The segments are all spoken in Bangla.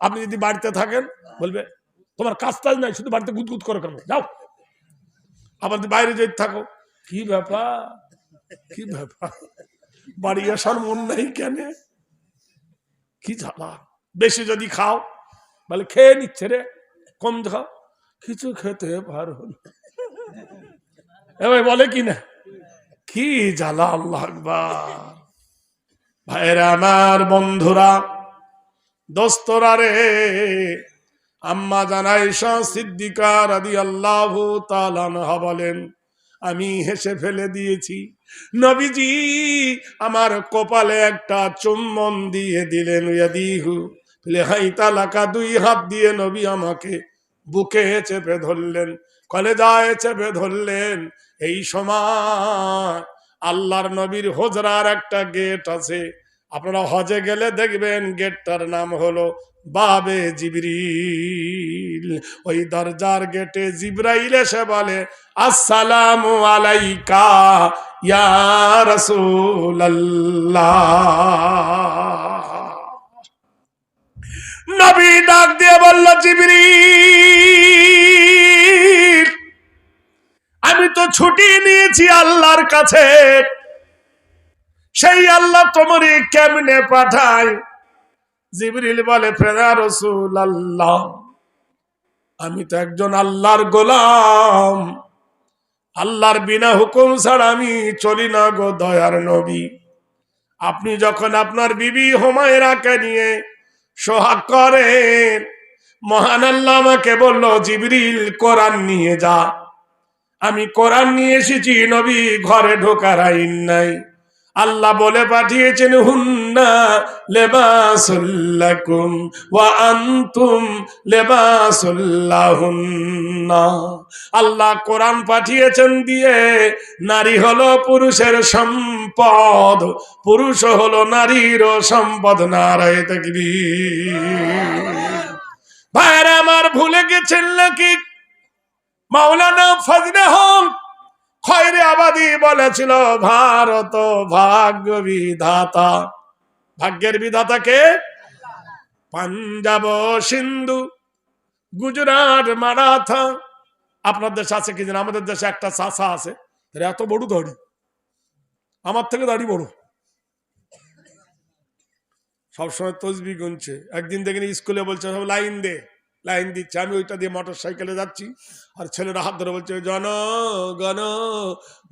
আপনি যদি বাড়িতে থাকেন, বলবে, তোমার কাজ টাজ নাই, শুধু বাড়িতে গুদগুদ করে কেন? যাও। আবার বাইরে যেতে থাকো, কি ব্যাপার? কি ব্যাপার? বাড়ি আসার মন নাই কেন? কি জ্বালা বেশি যদি খাও, বলে, খেয়ে নিচ্ছে রে, কম খাও। কিছু খেতে পারো এবার বলে কি না? কি জ্বালা, আল্লাহ ভাইরা আমার বন্ধুরা দোস্তরা রে আম্মা জানাই সিদ্দিকার আদি আল্লাহ তালানহা বলেন, আমি হেসে ফেলে দিয়েছি। নবীজি, আমার কপালে একটা চুম্বন দিয়ে দিলেন। ইয়াদিহু দুই হাত দিয়ে নবী আমাকে বুকে চেপে ধরলেন, কলেজায় চেপে ধরলেন। এই সময় আল্লাহর নবীর হোজরার একটা গেট আছে। আপনারা হজে গেলে দেখবেন গেটটার নাম হলো বাবে জিবরিল। ওই দরজার গেটে জিব্রাইল এসে বলে, আসসালাম আলাইকা, ইয়া রাসূলুল্লাহ। নবী ডাক দিয়ে বলল, জিবরিল, আমি তো ছুটি নিয়েছি আল্লাহর কাছে। সেই আল্লাহ তোমারই কেমনে পাঠায়? জিবরিল বলে, ফেরা রসুল আল্লাহ আমি তো একজন আল্লাহর গোলাম। আল্লাহর বিনা হুকুম ছাড়া আমি চলি না গো দয়ার নবী। আপনি যখন আপনার বিবি হোমায়রাকে নিয়ে সোহাগ করেন, মহান আল্লাহ আমাকে বলল, জিবরিল, কোরআন নিয়ে যা। আমি কোরআন নিয়ে এসেছি, নবী ঘরে ঢোকার আইন নাই। আল্লাহ বলে পাঠিয়েছেন, হুন্না লেবাসুল্লাকুম ওয়া আনতুম লেবাসুল্লাহুন্না। আল্লাহ কোরআন পাঠিয়েছেন দিয়ে নারী হলো পুরুষের সম্পদ, পুরুষ হলো নারীর সম্পদ, নারায় তাকবীর। ভাইরা আমার ভুলে গেছেন নাকি? মাওলানা ফজলে হক। খয়রে আবাদি বলেছিল, ভারত ভাগ্য বিধাতা। ভাগ্যের বিধাতাকে পাঞ্জাব, সিন্ধু, গুজরাট মারাথা আপনার দেশে আছে কি জানেন? আমাদের দেশে একটা চাষা আছে এত বড় দাড়ি। আমার থেকে দাড়ি বড়। সবসময় তসবি গুনছে। একদিন দেখেন স্কুলে বলছে, সব লাইন দে। লাইন দিচ্ছে, আমি ওইটা দিয়ে মোটর সাইকেলে যাচ্ছি। আর ছেলেরা হাত ধরে বলছে, জন গণ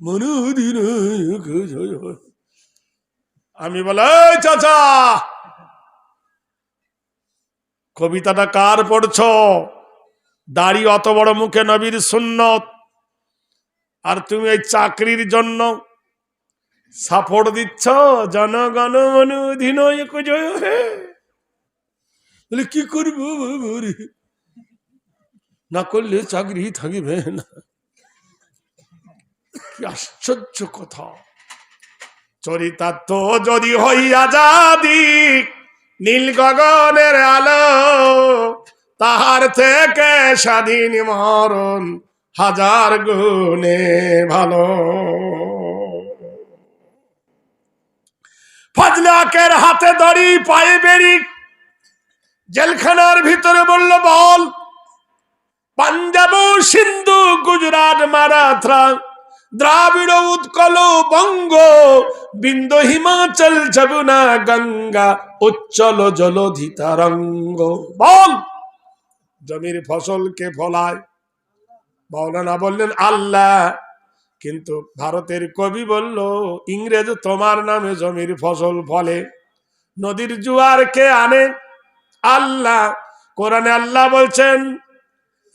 মনুদিন আমি বলে, "এই চাচা, কবিতাটা কার পড়ছ? দাড়ি অত বড় মুখে নবীর সুন্নত। আর তুমি এই চাকরির জন্য সাপোর্ট দিচ্ছ? জনগণ মনুধীন কি করব? না করলে চাকরি থাকবে না। কি আশ্চর্য কথা। চরিতার্থ যদি হইয়া যাদি নীল গগনের আলো, তাহার থেকে স্বাধীন মরণ হাজার গুণে ভালো। ফজলাকের হাতে দড়ি, পায়ে বেরি জেলখানার ভিতরে বলল, বল। পাঞ্জাব, সিন্ধু, গুজরাট মারাথা দ্রাবিড়, উৎকল, বঙ্গ, বিন্দ, হিমাচল, যমুনা, গঙ্গা, উচ্চল জলধি তরঙ্গ বল! জমির ফসলকে ফলায়। মৌলানা বললেন, আল্লাহ। কিন্তু ভারতের কবি বলল, ইংরেজ তোমার নামে জমির ফসল ফলে, নদীর জোয়ার কে আনে। আল্লাহ, কোরআনে আল্লাহ বলছেন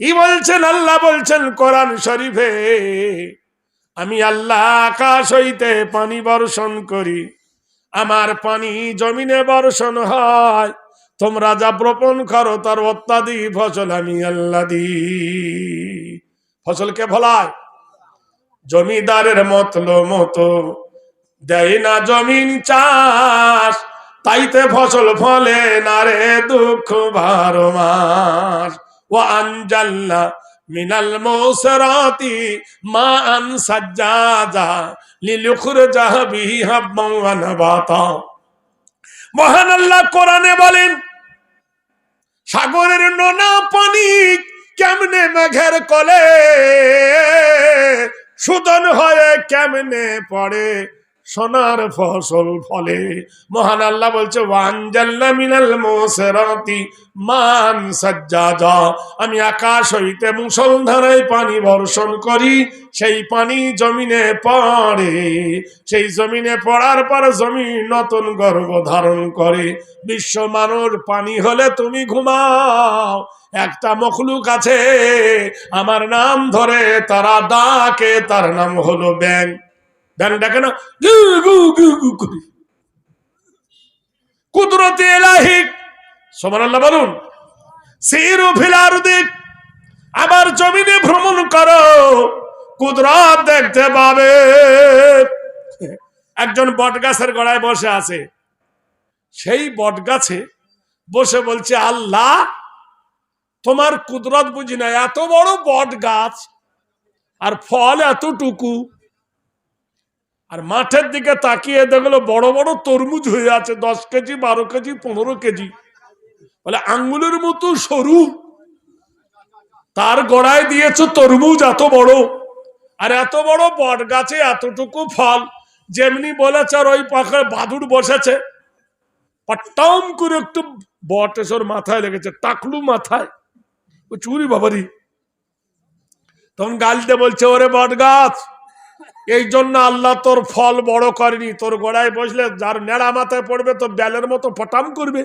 ই বলছেন? আল্লাহ বলছেন কোরআন শরীফে, আমি আল্লাহ আকাশ হইতে পানি বর্ষণ করি, আমার পানি জমিনে বর্ষণ হয়, তোমরা যা বপন করো তার অত্যাদি ফসল আমি আল্লাহ দি ফসলকে ভলায়? জমিদারের মতলো মতো। দেয় না জমিন চাষ, তাইতে ফসল ফলে না রে দুঃখ বারো মাস। মিনাল মৌসরাতি মা আন সাজ্জাজা লিলুখুর জাহাবি হাব্বান বাতা মহান আল্লাহ কোরআনে বলেন, সাগরের নোনা পানি কেমনে মেঘের কলে? সুদন হয়ে কেমনে পড়ে? সোনার ফসল ফলে। মহান আল্লাহ বলছে মান আমি আকাশ হইতে মুসলধারায় পানি বর্ষণ করি, সেই পানি জমিনে পড়ে। সেই জমিনে পড়ার পর জমিন নতুন গর্ভ ধারণ করে। বিশ্ব মানুষ, পানি হলে তুমি ঘুমাও। একটা মখলুক আছে, আমার নাম ধরে তারা ডাকে, তার নাম হলো ব্যাং ডাকে না কুদরতি বলুন ফিলারুদি আবার জমিনে ভ্রমণ করো, কুদরত দেখতে পাবে। একজন বট গাছের গড়ায় বসে আছে। সেই বট গাছে বসে বলছে, আল্লাহ, তোমার কুদরত বুঝি না, এত বড় বট গাছ আর ফল এতটুকু আর মাঠের দিকে তাকিয়ে দেখল বড় বড় তরমুজ হয়ে আছে, দশ কেজি, বারো কেজি, পনেরো কেজি। বলে, আঙ্গুলের মতো সরু। তার গড়ায় দিয়েছ তরমুজ, এত বড়। আর এত বড় বট গাছে এতটুকু ফল, যেমনি বলেছে আর ওই পাখে বাদুর বসেছে। পট্টাম করে একটু বট এসর মাথায় লেগেছে, টাকলু মাথায়। ও চুরি বাবারি। তখন গালিতে বলছে, ওরে বট গাছ এই জন্য আল্লাহ তোর ফল বড় করেনি। তোর গোড়ায় বসলে যার নেড়া মাথায় পড়বে তো ব্যালের মতো পটাম করবে।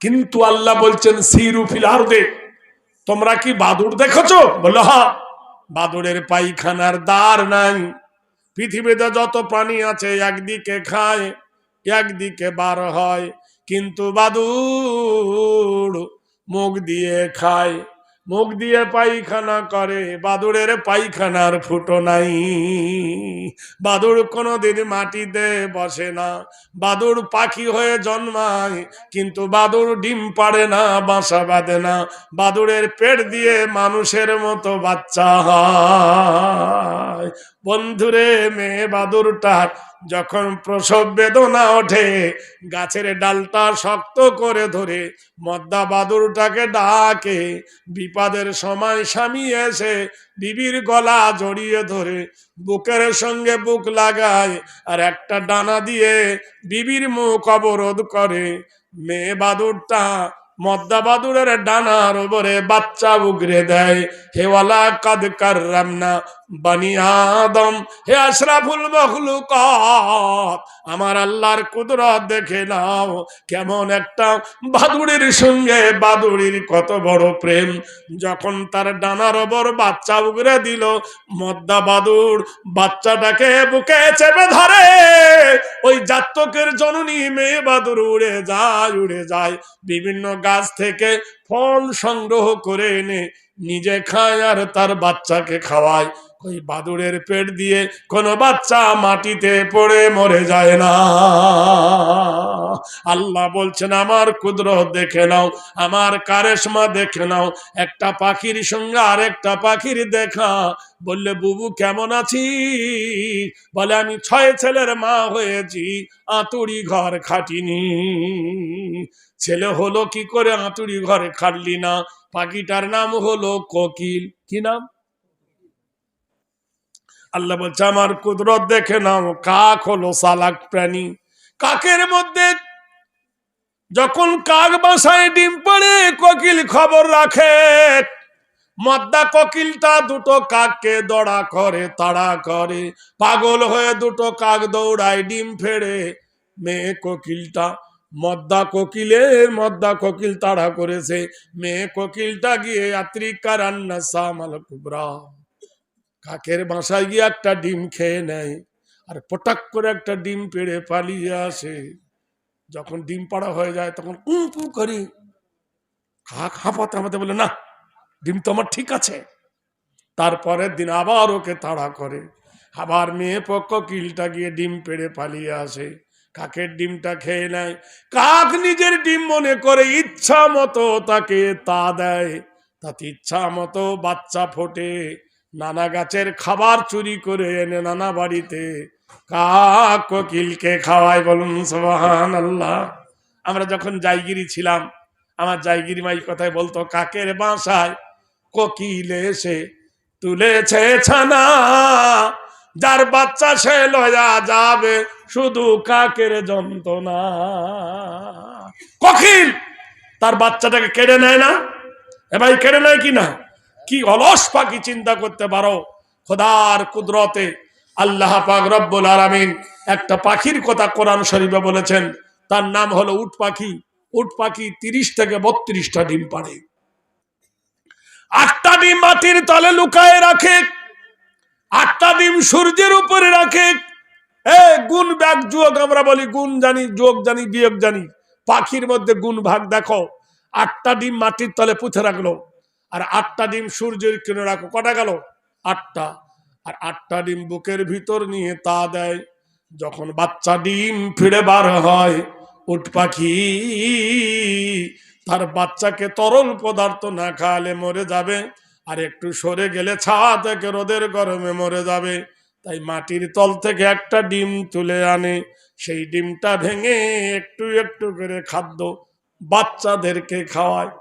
কিন্তু আল্লাহ বলছেন, সিরু ফিলার দে তোমরা কি বাদুর দেখেছ? বলল হা বাদুরের পায়খানার দ্বার নাই। পৃথিবীতে যত প্রাণী আছে, একদিকে খায়, একদিকে বার হয়। কিন্তু বাদুর মুখ দিয়ে খায়। মুখ দিয়ে পায়খানা করে, বাদুড়ের পায়খানার ফুটো নাই। বাদুড় কোনোদিন মাটিতে বসে না। বাদুড় পাখি হয়ে জন্মায়, কিন্তু বাদুড় ডিম পাড়ে না, বাসা বাঁধে না। বাদুড়ের পেট দিয়ে মানুষের মতো বাচ্চা হয়। বন্ধুরে মেয়ে বাদুরটার যখন প্রসব বেদনা ওঠে, গাছের ডালটা শক্ত করে ধরে মদ্দা বাদুরটাকে ডাকে। বিপদের সময় স্বামী এসে বিবির গলা জড়িয়ে ধরে, বুকের সঙ্গে বুক লাগায় আর একটা ডানা দিয়ে বিবির মুখ অবরোধ করে। মেয়ে বাদুরটা মদ্দা বাদুরের ডানার উপরে বাচ্চা উগরে দেয়। হেওয়ালা কাদ কার রামনা বানি আদম। হে আশরাফুল আমার আল্লাহর কুদরত দেখে নাও, কেমন একটা বাদুড়ির সঙ্গে বাদুড়ির কত বড় প্রেম। যখন তার ডানার ওপর বাচ্চা উগরে দিল, মদ্দা বাদুর বাচ্চাটাকে বুকে চেপে ধরে, ওই জাতকের জননী মেয়ে বাদুর উড়ে যায় উড়ে যায়। বিভিন্ন গাছ থেকে ফল সংগ্রহ করে এনে নিজে খায় আর তার বাচ্চাকে খাওয়ায়। ওই বাদুড়ের পেট দিয়ে কোনো বাচ্চা মাটিতে পড়ে মরে যায় না। আল্লাহ বলছেন, আমার কুদরত দেখে নাও, আমার কারেশমা দেখে নাও, একটা পাখির সঙ্গে আরেকটা পাখির দেখা। বললে, বুবু, কেমন আছি? বলে, আমি ছয় ছেলের মা হয়েছি, আতুড়ি ঘর খাটিনি। ছেলে হলো কি করে আতুড়ি ঘরে খাটলি না? পাখিটার নাম হলো কোকিল। কি নাম? আল্লাহ বলছে, আমার কুদরত দেখে নাও, কাক হলো সালাক প্রাণী। কাকের মধ্যে যখন কাক বাসায় ডিম পড়ে, কোকিল খবর রাখে, মদ্দা কোকিলটা দুটো কাককে দড়া করে, তাড়া করে। পাগল হয়ে দুটো কাক দৌড়ায়, ডিম ফেড়ে। মেয়ে কোকিলটা মদ্দা কোকিলের, মদ্দা কোকিল তাড়া করেছে। মেয়ে কোকিলটা গিয়ে আত্রিকা রান্না সামাল কুবরা। কাকের বাসায় গিয়ে একটা ডিম খেয়ে নেয় আর পটাক করে একটা ডিম পেড়ে পালিয়ে আসে। যখন ডিম পাড়া হয়ে যায় তখন উঁ পু করি। কাক হাঁপাতে হাঁপাতে বলে, না, ডিম তো আমার ঠিক আছে। তারপরের দিন আবার ওকে তাড়া করে। আবার মেয়ে পক্ষ কিলটা গিয়ে ডিম পেড়ে পালিয়ে আসে। কাকের ডিমটা খেয়ে নেয়। কাক নিজের ডিম মনে করে ইচ্ছা মতো তাকে তা দেয়। তাতে ইচ্ছা মতো বাচ্চা ফোটে। নানা গাছের খাবার চুরি করে এনে নানা বাড়িতে কাক কোকিলকে বলুন সোহান আল্লাহ আমরা যখন জায়গিরি ছিলাম, আমার জায়গিরি মাই কথায় বলতো, কাকের বাসায় কোকিল এসে তুলেছে ছানা, যার বাচ্চা সে লয়া যাবে শুধু কাকের যন্ত্রণা। কোকিল, তার বাচ্চাটাকে কেড়ে নেয় না? এ ভাই কেড়ে নেয় কি না? কি অলস পাখি চিন্তা করতে পারো? খোদার কুদরতে আল্লাহ পাক রব্বুল আলামিন একটা পাখির কথা কোরআন শরীফে বলেছেন, তার নাম হলো উট পাখি। উট পাখি তিরিশ থেকে বত্রিশটা ডিম পাড়ে। আটটা ডিম মাটির তলে লুকায় রাখে, আটটা ডিম সূর্যের উপরে রাখে। এ, গুণ ব্যাগ যোগ আমরা বলি, গুণ জানি, যোগ জানি, বিয়োগ জানি। পাখির মধ্যে গুণ ভাগ দেখো, আটটা ডিম মাটির তলে পুঁথে রাখল। আর আটটা ডিম সূর্যের কিনে রাখো। কটা গেল? আটটা। আর আটটা ডিম বুকের ভিতর নিয়ে তা দেয়। যখন বাচ্চা ডিম ফিরে বার হয়, উট পাখি তার বাচ্চাকে তরল পদার্থ না খাওয়ালে মরে যাবে। আর একটু সরে গেলে ছাওয়া থেকে রোদের গরমে মরে যাবে। তাই মাটির তল থেকে একটা ডিম তুলে আনে। সেই ডিমটা ভেঙে একটু একটু করে খাদ্য বাচ্চাদেরকে খাওয়ায়।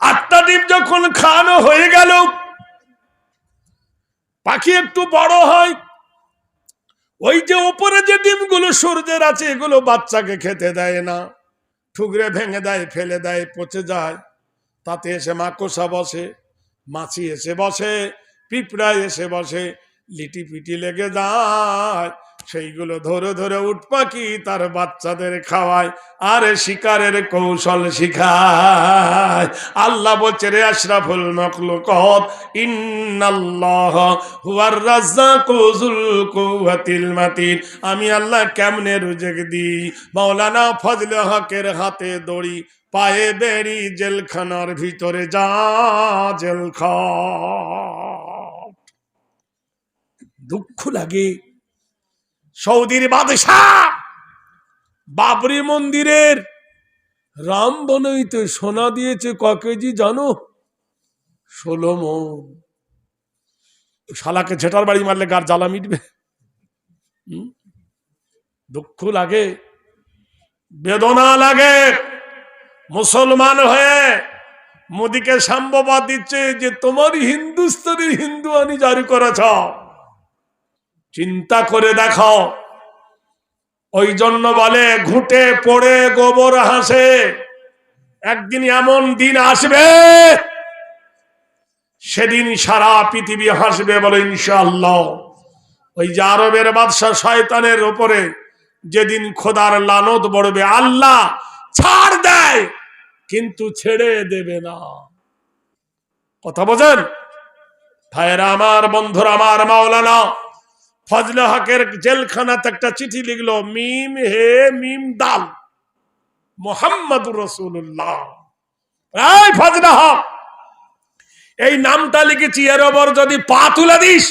আটটা যখন খাওয়ানো হয়ে গেল, পাখি একটু বড় হয়। ওই যে উপরে যে ডিমগুলো সূর্যের আছে, এগুলো বাচ্চাকে খেতে দেয় না। ঠুকরে ভেঙে দেয়, ফেলে দেয়, পচে যায়। তাতে এসে মাকড়সা বসে, মাছি এসে বসে, পিঁপড়া এসে বসে লিটি পিটি লেগে যায়। সেইগুলো ধরে ধরে উঠ পাখি তার বাচ্চাদের খাওয়ায়, আর শিকারের কৌশল শিখায়। আল্লাহ বলছে, রে আশরাফুল মখলুকত, ইন্নাল্লাহ হুয়ার রাজ্জাকু যুল কুওয়াতিল মাতিন। আমি আল্লাহ কেমনে রুজেক দিই? মাওলানা ফজলে হকের হাতে দড়ি, পায়ে বেরি জেলখানার ভিতরে যা জেলখা দুঃখ লাগে সৌদির বাদশাহ। বাবরি মন্দিরের রাম বনইতে সোনা দিয়েছে ক কেজি জানো? ষোলো শালাকে ঝেটার বাড়ি মারলে গার জ্বালা মিটবে? দুঃখ লাগে, বেদনা লাগে। মুসলমান হয়ে মোদিকে সাম্যবাদ দিচ্ছে যে তোমার হিন্দুস্তানের হিন্দু আনি জারি করেছ। চিন্তা করে দেখো ওই জন্য বলে, ঘুটে পড়ে গোবর হাসে। একদিন এমন দিন আসবে, সেদিন সারা পৃথিবী হাসবে বলে ইনশাআল্লাহ। ওই যে আরবের বাদশাহ শয়তানের ওপরে যেদিন খোদার লানত পড়বে, আল্লাহ ছাড় দেয়, কিন্তু ছেড়ে দেবে না। কথা বোঝেন? ভাইয়েরা আমার, বন্ধুরা আমার, মাওলানা ফজলে হকের জেলখানাতে একটা চিঠি লিখলো, মিম হে মিম দাল মোহাম্মদ রসুল্লাহ এই হক, এই নামটা লিখেছি, এর ওপর যদি পা তুলে দিস,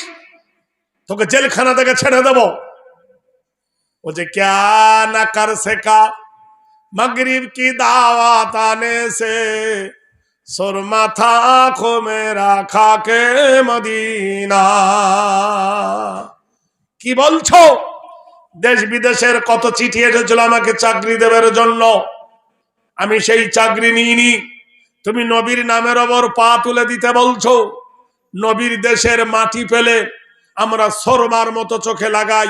তোকে জেলখানা থেকে ছেড়ে দেব। ও যে ক্যা না কার শেখা মগরিব কি দাওয়াত আনে সে? সোর মাথা খো মে মদিনা। কি বলছো? দেশ বিদেশের কত চিঠি এসেছিল আমাকে চাকরি দেবার জন্য। আমি সেই চাকরি নিইনি। তুমি নবীর নামের ওপর পা তুলে দিতে বলছো। নবীর দেশের মাটি ফেলে আমরা সরমার মতো চোখে লাগাই।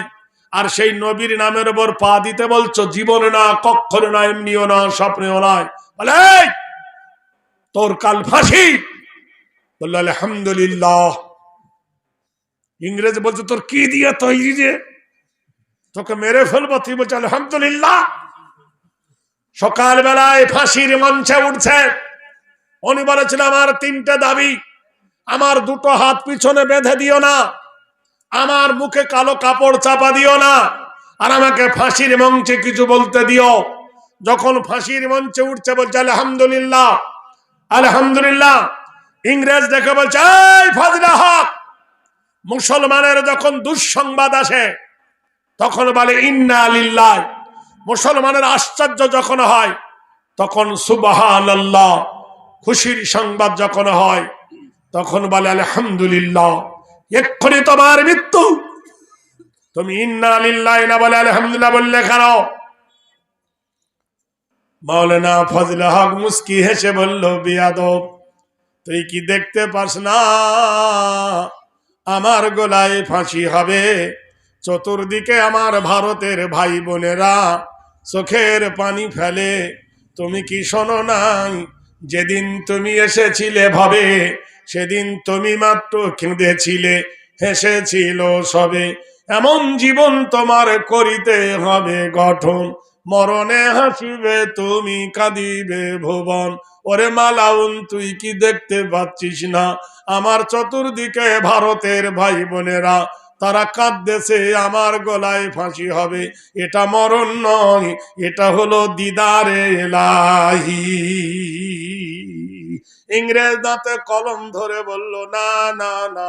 আর সেই নবীর নামের ওপর পা দিতে বলছো, জীবনে না, কক্ষণে না, এমনিও না, স্বপ্নেও নয়। বলে তোর কাল ফাঁসি। বলল, আলহামদুলিল্লাহ। ইংরেজ বলছে, তোর কি দিয়ে তৈরি রে তোকে মেরে ফেলব, তুই বলছে, আলহামদুলিল্লাহ। সকালবেলায় ফাঁসির মঞ্চে উঠছে। উনি বলেছিল আমার তিনটে দাবি, আমার দুটো হাত পিছনে বেঁধে দিও না, আমার মুখে কালো কাপড় চাপা দিও না, আর আমাকে ফাঁসির মঞ্চে কিছু বলতে দিও। যখন ফাঁসির মঞ্চে উঠছে, বলছে, আলহামদুলিল্লাহ আলহামদুলিল্লাহ। ইংরেজ দেখে বলছে, এই হক মুসলমানের যখন দুঃসংবাদ আসে, তখন বলে, ইন্না আলিল্লাহ মুসলমানের আশ্চর্য যখন হয়, তখন সুবাহান আল্লাহ খুশির সংবাদ যখন হয়, তখন বলে, আলহামদুলিল্লাহ, এক্ষুনি তোমার মৃত্যু। তুমি ইন্না আলিল্লাহ না বলে, আলহামদুলিল্লাহ বললে কেন? মাওলানা ফজল হক মুস্কি হেসে বলল, বিয়াদব, তুই কি দেখতে পাস না? আমার গলায় ফাঁসি হবে। চতুর্দিকে আমার ভারতের ভাই বোনেরা, চোখের পানি ফেলে, তুমি কি শোনো নাই? যেদিন তুমি এসেছিলে ভাবে, সেদিন তুমি মাত্র কেঁদেছিলে, হেসেছিল সবে। এমন জীবন তোমার করিতে হবে গঠন, মরণে হাসিবে তুমি, কাঁদিবে ভুবন। ওরে মালাউন, তুই কি দেখতে পাচ্ছিস না? আমার চতুর্দিকে ভারতের ভাই বোনেরা, তারা কাঁদতেছে, আমার গলায় ফাঁসি হবে। এটা মরণ নয়, এটা হলো দিদারে এলাহি। ইংরেজ দাঁতে কলম ধরে বলল, না না না,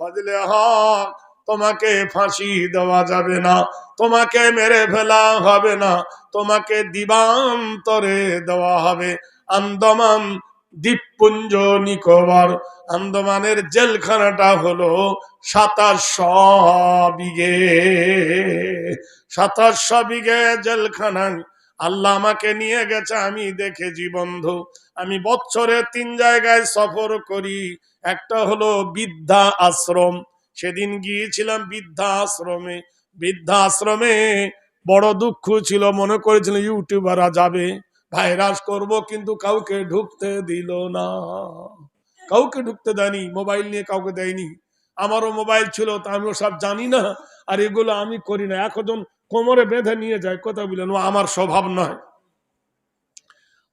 ফজলে হক, তোমাকে ফাঁসি দেওয়া যাবে না, তোমাকে মেরে ফেলা হবে না, তোমাকে দিবান্তরে দেওয়া হবে। আন্দামান দ্বীপপুঞ্জ নিকোবর। আন্দামানের জেলখানাটা হলো সাতাশশো বিঘে। সাতাশশো বিঘে জেলখানা আল্লাহ আমাকে নিয়ে গেছে, আমি দেখেছি বন্ধু। আমি বছরে তিন জায়গায় সফর করি। একটা হলো বৃদ্ধা আশ্রম। সেদিন গিয়েছিলাম বৃদ্ধা আশ্রমে। বৃদ্ধা আশ্রমে বড় দুঃখ ছিল, মনে করেছিল ইউটিউবাররা যাবে। ভাইরাস করব কিন্তু কাউকে ঢুকতে দিল না। কাউকে ঢুকতে দেয়নি, মোবাইল নিয়ে কাউকে দেয়নি। আমারও মোবাইল ছিল, তা আমিও সব জানি না, আর এগুলো আমি করি না। এখন কোমরে বেঁধে নিয়ে যায়, কথা বললেন ও আমার স্বভাব নয়।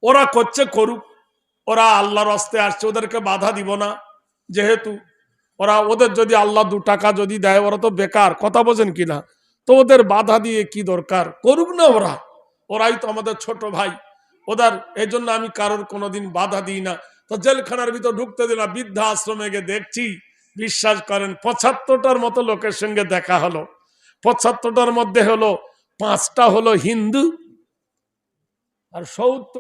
ওরা করছে করুক, ওরা আল্লাহর হস্তে আসছে, ওদেরকে বাধা দিব না, যেহেতু ওরা, ওদের যদি আল্লাহ দু টাকা যদি দেয়, ওরা তো বেকার, কথা বোঝেন কিনা তো ওদের বাধা দিয়ে কি দরকার? করুক না ওরা। ওরাই তো আমাদের ছোট ভাই। ওদের এই জন্য আমি কারোর কোনোদিন বাধা দিই না। তো জেলখানার ভিতর ঢুকতে দিলাম বৃদ্ধা আশ্রমে গিয়ে দেখছি, বিশ্বাস করেন, পঁচাত্তরটার মতো লোকের সঙ্গে দেখা হলো। পঁচাত্তরটার মধ্যে হলো, পাঁচটা হলো হিন্দু আর সত্তর